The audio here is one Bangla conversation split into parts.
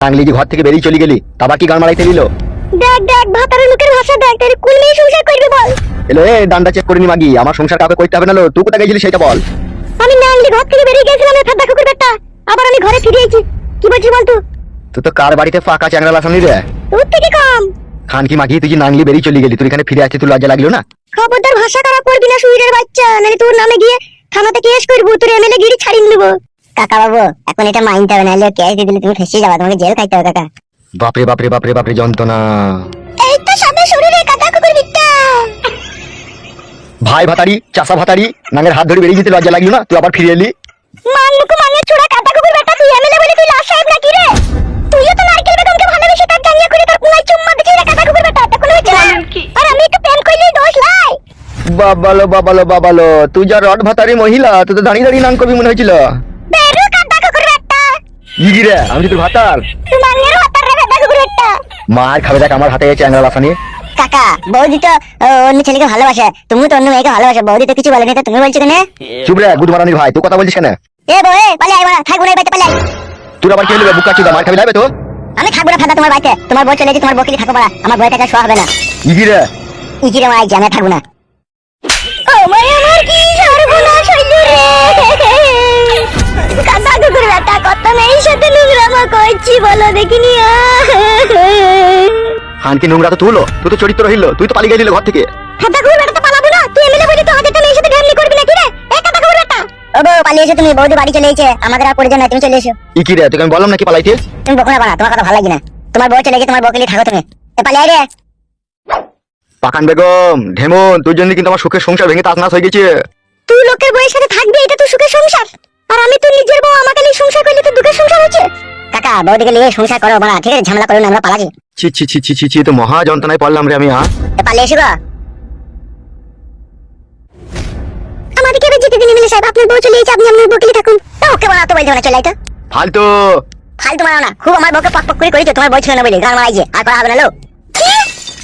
টাংলি ঘর থেকে বেরিয়ে চলে গেলি তারপর কি গান মারাইতে দিল দেখ দেখ ভাতারের লোকের ভাষা দেখ তাই কুল মেয়ে সংসার করবি বল? এলো এ ডান্ডা চেক করিনি মাগি আমার সংসার কাউকে করতে হবে না লো তুই কোথায় গেছিলি সেটা বল। আমি নাংলি ঘর থেকে বেরিয়ে গেছিলাম এই ফেদা কুকুর বেটা আবার আমি ঘরে ফিরে এসেছি কি বলছিস বল তুই তুই তো কার বাড়িতে ফাঁকা চ্যাংরা লাসানি রে? তোর থেকে কম। খান কি মাগি তুই যে নাংলি বেরিয়ে চলে গেলি তুই এখানে ফিরে আসছিস তুই লজ্জা লাগল না? খবরদার ভাষা খারাপ করবি না সুইরের বাচ্চা নালে তোর নামে গিয়ে থানাতে কেস করব তোর এমএলএ গিরি ছাড়িয়ে নেব। কাকা বাবু এখন এটা মাইনতে হবে নাহলে কেস দিয়ে দিলে তুমি ফেসে যাবা তোমাকে জেল খাইতে হবে কাকা। বাপরে বাপরে বাপরে বাপরে যন্ত্রণা। এই তো সামনে শরীরে কাদা কুকুর বিট্টা ভাই ভাতারি চাষা ভাতারি নাঙের হাত ধরে বেরিয়ে যেতে লজ্জা লাগল না? তুই আবার ফিরে এলি? মান মানমুকু মানের চূড়া কাদা কুকুর বেটা তুই এমএলএ বলে তুই লাশ সাহেব নাকি রে? তুইও তো নারকেল বেগমকে ভালোবেসে তার জানিয়ে করে তোর কুলাই চুম্মা দিছিস রে কাদা কুকুর বেটা তা কোনো হচ্ছে না আর আমি একটু প্রেম করলে দোষ লাই বাবালো বাবালো বাবালো তুই যা রড ভাতারি মহিলা তুই তো দাঁড়িয়ে দাঁড়িয়ে নাম করবি মনে হয়েছিল বেরু কাদা কুকুর বেটা ইগি রে আমি তোর ভাতার। তুই মার খাবে দেখ আমার হাতে চ্যাংরা কাকা বৌদি তো অন্য ছেলেকে ভালোবাসে। তুমি তো অন্য মেয়েকে ভালোবাসে বৌদি তো কিছু বলেনি তো তুমি বলছো কেন? চুপ রে গুদ মারানির ভাই তুই কথা বলছিস কেন? এ এ পালে আই বাড়া থাকব না এই পালে। তোর আবার কি হলো বুকা চুদা মার খাবি তো? আমি থাকব না ফাদা তোমার বাড়িতে তোমার বউ চলে গেছে তোমার বউকে থাকো পারা আমার বউয়ের কাছে শোয়া হবে না। ইগি রে ইজিরে মাই আমি থাকব না। ও মাই আমার কি সর্বনাশ হইল রে? কাদা কুকুর বেটা কত মেয়ের সাথে নোংরামা করছি বলো দেখিনি খানকে নোংরা তো তুলো তুই তো চরিত্র রহিল তুই তো পালিয়ে গেলি ঘর থেকে। কাদা কুকুর তো পালাবো না তুই এমএলএ বলি তো হাজারটা মেয়ের সাথে ঢ্যামলি করবি নাকি রে? এ কাদা কুকুর বেটা। ও বউ পালিয়ে এসো তুমি বৌদি বাড়ি চলে এসেছে আমাদের আর নাই তুমি চলে এসো। ইকি রে তোকে আমি বললাম নাকি পালাইতে? তুমি বকো না বানা তোমার কথা ভালো লাগে না। তোমার বউ চলে গেছে তোমার বউকে নিয়ে থাকো তুমি। এ পালিয়ে রে। পাকান বেগম ঢেমন তোর জন্য কিন্তু আমার সুখের সংসার ভেঙে তাসনাস হয়ে গেছে। তুই লোকের বউয়ের সাথে থাকবি এটা তো সুখের সংসার। আর আমি তো নিজের বউ আমাকে নিয়ে সংসার করলে তো দুঃখের সংসার হচ্ছে। কাকা বউদিকে নিয়ে সংসার করো বাড়া ঠিক আছে ঝামেলা করো না আমরা পালাছি ছি ছি ছি ছি ছি ছি তো মহা যন্ত্রণায় পড়লাম রে আমি হ্যাঁ? পালিয়ে এসো গো। আমাদেরকে এবার যেতে দিন মিলে সাহেব আপনার বউ চলে এসেছে আপনি আপনার বউকে থাকুন। তা ওকে বলা তো বলতে না চলে ফালতু। ফালতু মারো না খুব আমার বউকে পক পক করে করেছ তোমার বউ ছিল না বলে গান মারাইছে আর করা হবে না লো। কি?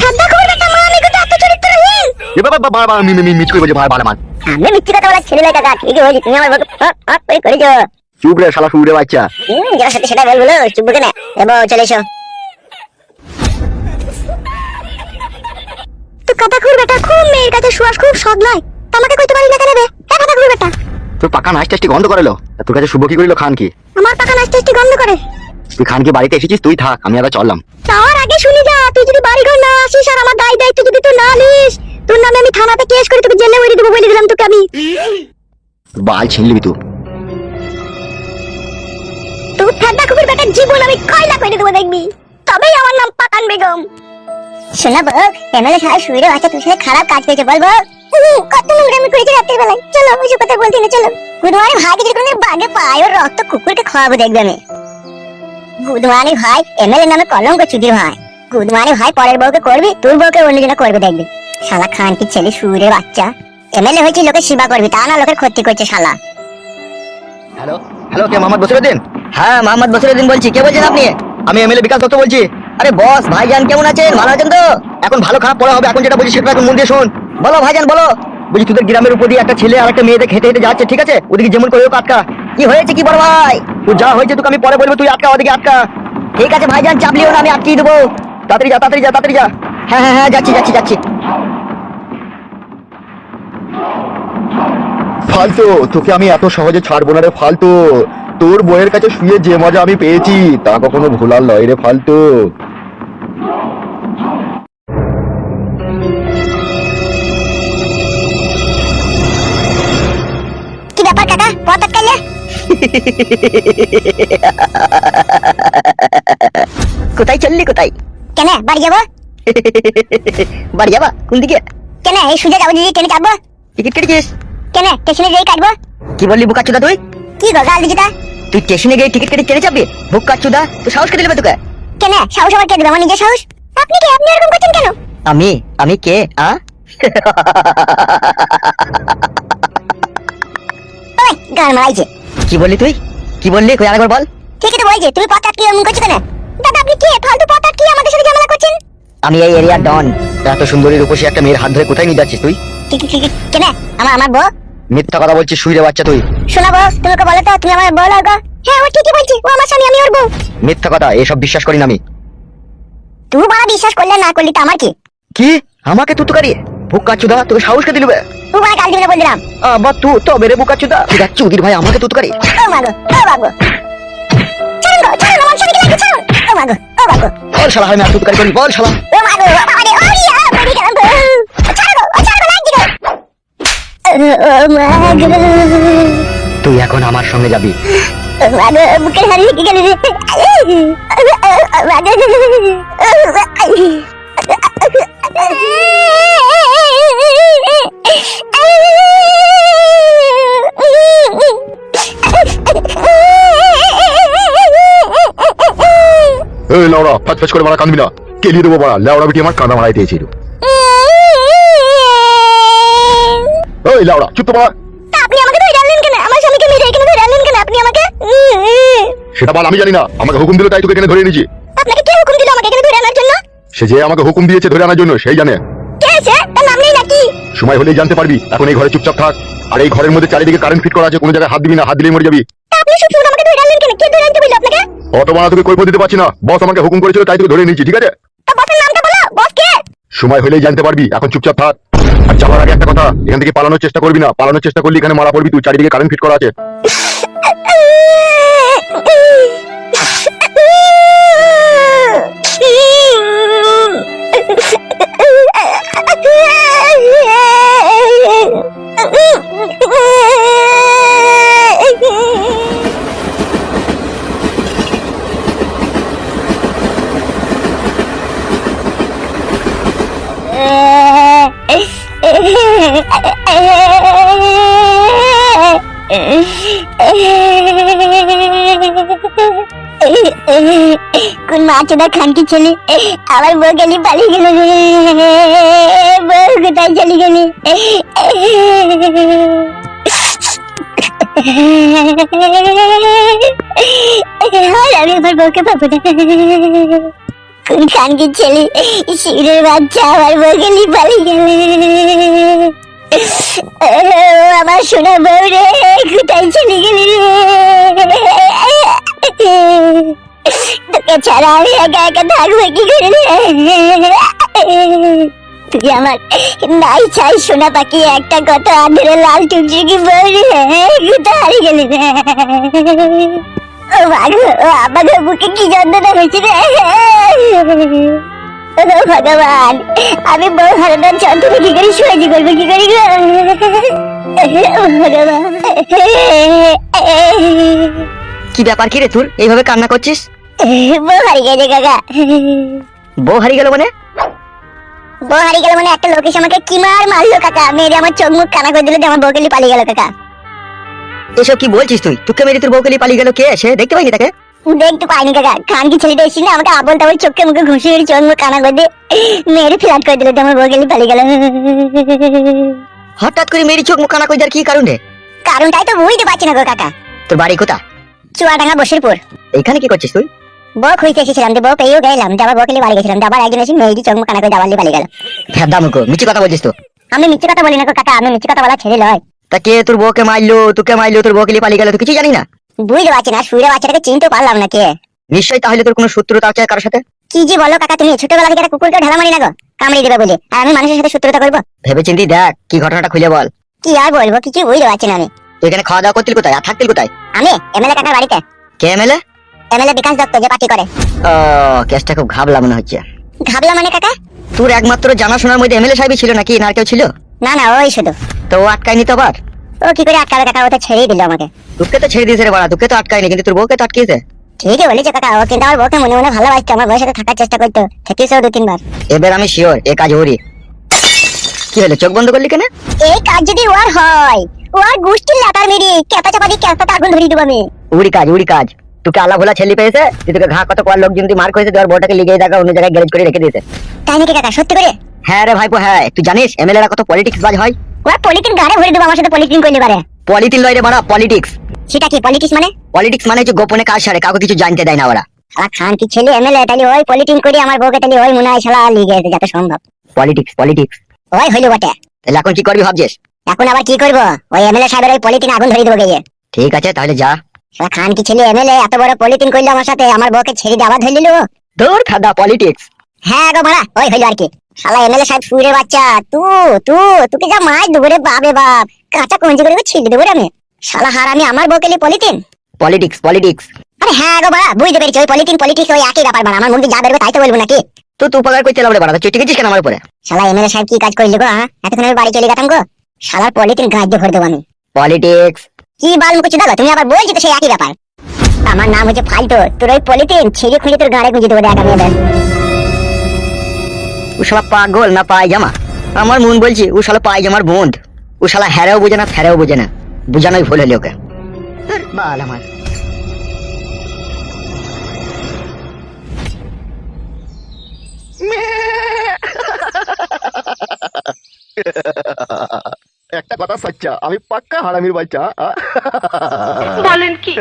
ঠান্ডা খবর বেটা মা আমি কিন্তু এত চরিত্রহীন। এ বাবা বাবা বাবা মি মি মিচ করে বলছে ভাই বালা মান আমি মিথ্যে কথা বলা ছেলে কাকা ঠিকই হয়েছে? তুমি আমার বউকে ফক ফক করে করেছ। চুপ রে শালা শুয়ে বাচ্চা। হুম যারা সাথে সেটা বলব চুপ কেন এবার চলে এসো। তো কথা খুব বেটা খুব মেয়ের কাছে সুয়াস খুব সদ নয় তোমাকে কইতে পারি না কেন রে? হ্যাঁ কথা খুব বেটা? তোর পাকা নাচ টাচটি বন্ধ করেলো? তা তোর কাছে শুভ কি করিল খান কি আমার টাকা নাচতে একটু গন্ধ করে। তুই খান কি বাড়িতে এসেছিস? তুই থাক আমি আবার চললাম। তার আগে শুনি যা তুই যদি বাড়ি ঘর না আসিস আর আমার দায় দায়িত্ব যদি তুই না নিস তোর নামে আমি থানাতে কেস করে তোকে জেলে উড়িয়ে দেবো বলে দিলাম তোকে আমি। বাল ছিনলিবি তুই তোর ঠান্ডা কুকুর বেটার জীবন আমি কয়লা করে দেবো দেখবি। তবেই আমার নাম পাকান বেগম। শোনা বউ এমএলএ সাহেব শুয়ে আছে তুই সাথে খারাপ কাজ করেছে বল বউ। কত নোংরামি করেছে রাতের বেলায় চলো ওইসব কথা বলতে না চলো। গুদমানি ভাইকে যদি কোনো বাগে পায় ওর রক্ত কুকুরকে খাওয়াবো দেখবে আমি। গুদমানি ভাই এমএলএ নামে কলঙ্ক চুদি ভাই। গুদমানি ভাই পরের বউকে করবি তোর বউকে অন্য অন্যজন করবে দেখবি। শালা খান কি ছেলে সুরে বাচ্চা। এমএলএ হয়েছে লোকের সেবা করবি, তা না লোকের ক্ষতি করছে শালা। হ্যালো হ্যালো, কে মোহাম্মদ বসিরউদ্দিন হ্যাঁ মোহাম্মদ বসিরুদ্দিন বলছি, কে বলছেন আপনি? আমি এমএলএ বিকাশ দত্ত বলছি। আরে বস, ভাইজান কেমন আছেন? ভালো আছেন তো? এখন ভালো খারাপ পড়া হবে, এখন যেটা বলছি সেটা এখন মন দিয়ে শোন। বলো ভাইজান, বলো। বলছি তোদের গ্রামের উপর দিয়ে একটা ছেলে আর একটা মেয়েদের হেঁটে হেঁটে যাচ্ছে, ঠিক আছে? ওদিকে যেমন করে আটকা। কি হয়েছে কি বড় ভাই? তো যা হয়েছে তোকে আমি পরে বলব, তুই আটকা, ওদিকে আটকা। ঠিক আছে ভাইজান চাপলিও না, আমি আটকিয়ে দেবো। তাড়াতাড়ি যা তাড়াতাড়ি যা তাড়াতাড়ি যা। হ্যাঁ হ্যাঁ হ্যাঁ যাচ্ছি যাচ্ছি যাচ্ছি। ফালতু তোকে আমি এত সহজে ছাড়বো না রে ফালতু। তোর বইয়ের কাছে শুয়ে যে মজা আমি পেয়েছি তা কখনো ভোলার লয় রে ফালতু। কি ব্যাপার কাকা? পথ আটকাইলে কোথায় চললি কোথায়? কেন বাড়ি যাব? বাড়ি যাবা? কোন দিকে? কেন এই সুজা যাব দিদি ট্রেনে চাপবো? টিকিট কেটেছিস কেন? স্টেশনে যেই কাটবো? কি বললি বুকাচুদা তুই? কি গো গাল দিজিটা তুই স্টেশনে গিয়ে টিকিট কেটে চলে যাবি? বুকাচুদা তুই সাহস কেটে নেবে তোকে? কেন? সাহস আবার কে দেবে? আমার নিজের সাহস? আপনি কি? আপনি এরকম করছেন কেন? আমি? আমি কে? আ? ওই গান মারাইছে। কি বললি তুই? কি বললি? কই আরেকবার বল। ঠিকই তো বলছে তুমি পথ আটকে এমন করছ কেন? দাদা আপনি কে? ফালতু পথ আটকে আমাদের সাথে ঝামেলা করছেন? আমি এই এরিয়ার ডন। এত সুন্দরী রূপসী একটা মেয়ের হাত ধরে কোথায় নিয়ে যাচ্ছিস তুই? কেন? আমার আমার বউ? মিথ্যা কথা বলছিস শুয়ে বাচ্চা তুই। শোনা বউ তুমি ওকে বলো তো তুমি আমার বউ লাগো। হ্যাঁ ও ঠিকই বলছি ও আমার স্বামী আমি ওর বউ। মিথ্যা কথা এসব বিশ্বাস করি না আমি। তুই বাড়া বিশ্বাস করলে না করলি তো আমার কি? কি? আমাকে তুতুকারি বুকা চুদা তোকে সাহসকে দিলবে তুই বাড়া গাল দিবি না বলছিলাম আবার তু তবে রে বুকা চুদা চুদা চুদির ভাই আমাকে তুতুকারি ও মাগো ও বাগো ছাড়ুন গো ছাড়ুন আমার স্বামীকে লাগে ছাড়ুন। ও মাগো ও বাগো বল শালা আমি আর তুতুকারি করি বল শালা। ও মাগো ও বাবা রে ও ইয়া মরি গেলাম তো ছাড়ো গো ও ছাড়ো লাগি গো ও মাগো তুই এখন আমার সঙ্গে যাবি। বুকের হাড়ি গেল এই লাউড়া ফাচ ফাচ করে মারা কাঁদবি না। কেলিয়ে দেবো মারা লাউড়া বেটি আমার কাঁদা মারাই দিয়েছিল। ওই লাউড়া চুপ তো আপনি আমাকে ধরে আনলেন কেন? আমার স্বামীকে মেরে এখানে ধরে আনলেন কেন? আপনি আমাকে সেটা বল আমি জানি না। আমাকে হুকুম দিল তাই তোকে এখানে ধরে এনেছি। আপনাকে কে হুকুম দিল আমাকে এখানে ধরে আনার জন্য? সে যে আমাকে হুকুম দিয়েছে ধরে আনার জন্য সেই জানে। কে সে? তার নাম নেই নাকি? সময় হলেই জানতে পারবি। এখন এই ঘরে চুপচাপ থাক। আর এই ঘরের মধ্যে চারিদিকে কারেন্ট ফিট করা আছে কোনো জায়গায় হাত দিবি না হাত দিলেই মরে যাবি। আপনি শুধু আমাকে ধরে আনলেন কেন? কে ধরে আনতে বলল আপনাকে? অত তোকে কৈফত দিতে পারছি না। বস আমাকে হুকুম করেছিল তাই তোকে ধরে নিয়েছি ঠিক আছে? তা বসের নামটা বলো। বস কে? সময় হলেই জানতে পারবি। এখন চুপচাপ থাক। আর যাওয়ার আগে একটা কথা এখান থেকে পালানোর চেষ্টা করবি না। পালানোর চেষ্টা করলে এখানে মারা পড়বি তুই চারিদিকে কারেন্ট ফিট করা আছে। কোন মাছটা খানকি ছেলে? আমার বউ গেলি, পালিয়ে গেল। কোথায় চলে গেলি? ছেলে? শিরের বাচ্চা আমার বউ গেলি, পালিয়ে গেলে। আমার সোনা বউ রে, কোথায় চলে গেলি তোকে ছাড়া আমি একা একা থাকব কি করে তুই আমার নাই চাই সোনা পাখি, একটা কত আদরে লাল টুকটুকি বউ রে? কোথায় হারিয়ে গেলি রে? ও বুকে কি যন্ত্রণা হয়েছে রে? ভগবান আমি বউ হারানোর যন্ত্রণা কি করে সহ্য করব? কি করি ভগবান কি ব্যাপার কি রে তোর এইভাবে কান্না করছিস? বউ হারিয়ে গেছে কাকা। বউ হারিয়ে গেল মানে? বউ হারিয়ে গেল মানে একটা লোক আমাকে কি মার মারলো কাকা? মেরে আমার চোখ মুখ কানা করে দিল যে আমার বউকে পালিয়ে গেল কাকা। এসব কি বলছিস তুই? তোকে মেরে তোর বউকে পালিয়ে গেল কে? সে দেখতে পাইনি তাকে? দেখতে পাইনি কাকা। খান কি ছেলেটা এসেছিল না আমাকে আবল তাবল চোখে মুখে ঘুষি মেরে চোখ মুখ কানা করে দিয়ে মেরে ফ্ল্যাট করে দিল আমার নিয়ে পালিয়ে গেল। হঠাৎ করে মেরি চোখ মুখ কানা কই যার কি কারণে? কারণটাই তো বুঝতে পারছি না গো কাকা। তোর বাড়ি কোথা চুয়াডাঙ্গা বসিরপুর। এইখানে কি করছিস তুই? বউ খুঁজতে এসেছিলাম বউ পেয়েও গেলাম আমার বউকে বাড়ি গেছিলাম একজন এসে মেয়েরই চোখ মুখ কানা করে পালিয়ে গেল। মিছি কথা বলছিস তো? আমি মিথ্যে কথা বলি না গো কাকা আমি মিথ্যে কথা বলা ছেড়ে লয়। তা কে তোর বউকে মারলো তোকে মারলো তোর বউকে পালিয়ে গেল তুই কিছু জানি না বুঝতে পারছি না শুয়ে বাচ্চাটাকে চিনতে পারলাম না কে। নিশ্চয়ই তাহলে তোর কোনো শত্রুতা আছে কারোর সাথে? কি যে বলো কাকা তুমি ছোটবেলা থেকে একটা কুকুরকে ঢালা মারি না গো? কামড়ে দেবে বলে। আর আমি মানুষের সাথে শত্রুতা করব? ভেবে চিন্তি দেখ কি ঘটনাটা খুলে বল। কি আর বলব কিছু বুঝতে পারছি না আমি। তুই এখানে খাওয়া দাওয়া করতিল কোথায়? আর থাকতিল কোথায়? আমি? এমএলএ কাকার বাড়িতে। কে এমএলএ? এমএলএ বিকাশ দত্ত যে পার্টি করে। ও কেসটা খুব ঘাবলা মনে হচ্ছে। ঘাবলা মানে কাকা? তোর একমাত্র জানাশোনার মধ্যে এমএলএ সাহেবই ছিল নাকি? না আর কেউ ছিল? না না ওই শুধু। তো আটকায়নি তো আবার? ও কি করে আটকাবে কাকা? ও তো ছেড়েই দিল আমাকে। তোকে তো ছেড়ে দিয়েছে রে বাড়া তোকে তো আটকায়নি কিন্তু তোর বউকে তো আটকিয়েছে। ঠিকই বলেছে কাকা ও কিন্তু আমার বউকে মনে মনে ভালোবাসতো আমার বউয়ের সাথে থাকার চেষ্টা করতো থেকেছেও দু তিনবার। এবার আমি শিওর এ কাজ ওরই। কি হলো চোখ বন্ধ করলি কেন? এই কাজ যদি ওর হয় ওর গোষ্ঠীর লাটার মেরি ক্যাপা চাপা দিয়ে ক্যাপাতে আগুন ধরিয়ে দেবো আমি। উড়ি কাজ উড়ি কাজ। তোকে আলা ভোলা ছেলে পেয়েছে তুই তোকে ঘা কত কোয়ার লোকজন তুই মার করেছে তোর বউটাকে লিগেই দেখা অন্য জায়গায় গ্যারেজ করে রেখে দিয়েছে। তাই নাকি কাকা? সত্যি করে? হ্যাঁ রে ভাইপো হ্যাঁ। তুই জানিস এমএলএ রা কত পলিটিক্স বাজ হয়? ওরা পলিটিন গাড়ে ভরে দেবো আমার সাথে পলিটিন করলে পারে। পলিটিন লয় রে বাড়া পলিটিক্স সেটা কি পলিটিক্স মানে? পলিটিক্স মানে হচ্ছে গোপনে কাজ সারে কাউকে কিছু জানতে দেয় না ওরা। শালা খান কি ছেলে এমএলএ তাহলে ওই পলিটিন করে আমার বউকে তাহলে ওই মনে হয় শালা লিগে যত সম্ভব। পলিটিক্স পলিটিক্স ওই হইল বটে। তাহলে এখন কি করবি ভাবছিস? এখন আবার কি করব? ওই এমএলএ সাহেবের ওই পলিটিন আগুন ধরিয়ে দেবো গিয়ে। ঠিক আছে তাহলে যা। শালা খান কি ছেলে এমএলএ এত বড় পলিটিন করল আমার সাথে আমার বউকে ছেড়ে দেওয়া ধরে নিল দূর খাদা পলিটিক্স হ্যাঁ গো ভাড়া ওই হইল আর কি। শালা এমএলএ সাহেব বাচ্চা। তু তু তোকে যা বাপরে বাপ কাঁচা কঞ্জি করে ছিঁড়ে দেবো আমি। শালা হার আমি আমার পলিটিন পলিটিক্স পলিটিক্স আরে হ্যাঁ গো ভাড়া বুঝতে পেরেছি ওই পলিটিন পলিটিক্স ওই একই ব্যাপার আমার মুখে যা বেরোবে তাই তো বলব নাকি? তো তুই উপকার করতে বাড়া। চিঠি গেছিস কেন আমার উপরে? শালা এমএলএ সাহেব কি কাজ করলি গো হ্যাঁ এতক্ষণ আমি বাড়ি চলে গেতাম গো। শালার পলিটিন গাছ দিয়ে ভরে দেবো আমি। পলিটিক্স কি বাল মুখে দাদা তুমি আবার বলছি তো সেই একই ব্যাপার। আমার নাম হচ্ছে ফালতু। তোর ওই পলিটিন ছিঁড়ে খুঁড়ে তোর গাড়ে গুঁজে দেবো দেখ আমি ও শালা পাগল না পায়জামা? আমার মন বলছি ও শালা পায়জামার বন্ধ। ও শালা হ্যারেও বোঝে না ফেরেও বোঝে না। বুঝানোই ভুল হলি ওকে। বাল আমার। একটা কথা সচ্চা আমি পাক্কা হারামির বাচ্চা বলেন কি?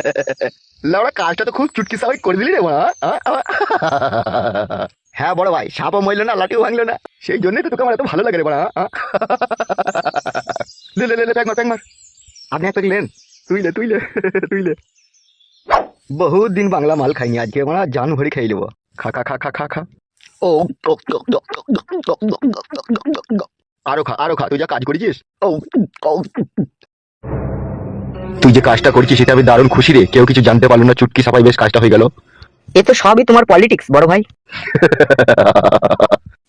লাউড়া কাজটা তো খুব চুটকি সাবাই করে দিলি রে মা হ্যাঁ বড় ভাই সাপও মরলো না লাঠিও ভাঙলো না সেই জন্যই তো তোকে আমার এত ভালো লাগে রে বড়া লে লে লে আপনি এক প্যাক লেন তুই লে তুই লে তুই লে বহুত দিন বাংলা মাল খাইনি আজকে আমরা জান ভরি খাই নেব খা খা খা খা খা খা ও আরও খা আরও খা তুই যা কাজ করেছিস ও তুই যে কাজটা করছিস সেটা আমি দারুণ খুশি রে কেউ কিছু জানতে পারল না চুটকি সাপাই বেশ কাজটা হয়ে গেল এ তো সবই তোমার পলিটিক্স বড় ভাই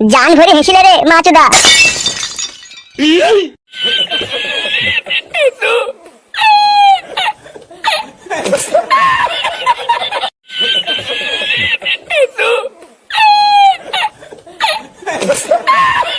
জান ভরে হেসিলে রে মাচুদা Ah!